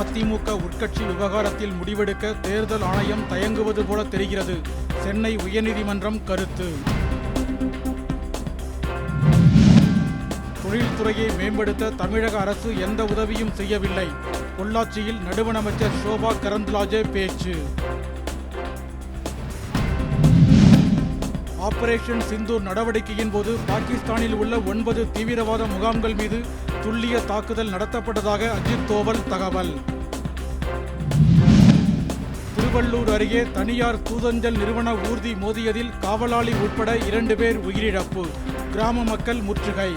அதிமுக உட்கட்சி விவகாரத்தில் முடிவெடுக்க தேர்தல் ஆணையம் தயங்குவது போல தெரிகிறது. சென்னை உயர்நீதிமன்றம் கருத்து. தொழில்துறையை மேம்படுத்த தமிழக அரசு எந்த உதவியும் செய்யவில்லை. பொள்ளாச்சியில் நடுவணமைச்சர் சோபா கரந்த்லாஜே பேச்சு. ஆபரேஷன் சிந்தூர் நடவடிக்கையின் போது பாகிஸ்தானில் உள்ள ஒன்பது தீவிரவாத முகாம்கள் மீது துல்லிய தாக்குதல் நடத்தப்பட்டதாக அஜித் தோவல் தகவல். திருவள்ளூர் அருகே தனியார் தூதஞ்சல் நிறுவன ஊர்தி மோதியதில் காவலாளி உட்பட இரண்டு பேர் உயிரிழப்பு. கிராம மக்கள் முற்றுகை.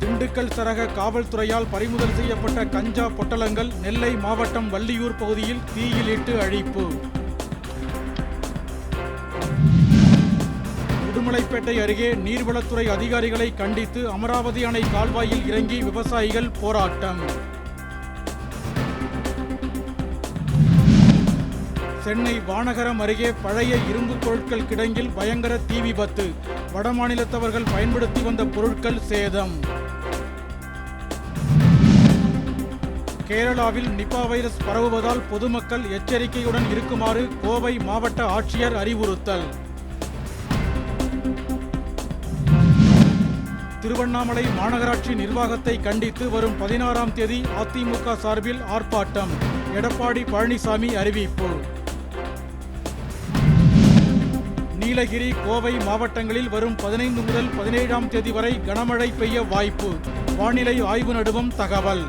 திண்டுக்கல் சரக காவல்துறையால் பறிமுதல் செய்யப்பட்ட கஞ்சா பொட்டலங்கள் நெல்லை மாவட்டம் வள்ளியூர் பகுதியில் தீயிலிட்டு அழிப்பு. உடுமலைப்பேட்டை அருகே நீர்வளத்துறை அதிகாரிகளை கண்டித்து அமராவதி அணை கால்வாயில் இறங்கி விவசாயிகள் போராட்டம். சென்னை வானகரம் அருகே பழைய இரும்பு பொருட்கள் கிடங்கில் பயங்கர தீ விபத்து. வடமாநிலத்தவர்கள் பயன்படுத்தி வந்த பொருட்கள் சேதம். கேரளாவில் நிபா வைரஸ் பரவுவதால் பொதுமக்கள் எச்சரிக்கையுடன் இருக்குமாறு கோவை மாவட்ட ஆட்சியர் அறிவுறுத்தல். திருவண்ணாமலை மாநகராட்சி நிர்வாகத்தை கண்டித்து வரும் பதினாறாம் தேதி அதிமுக சார்பில் ஆர்ப்பாட்டம். எடப்பாடி பழனிசாமி அறிவிப்பு. நீலகிரி கோவை மாவட்டங்களில் வரும் பதினைந்து முதல் பதினேழாம் தேதி வரை கனமழை பெய்ய வாய்ப்பு. வானிலை ஆய்வு நடுவம் தகவல்.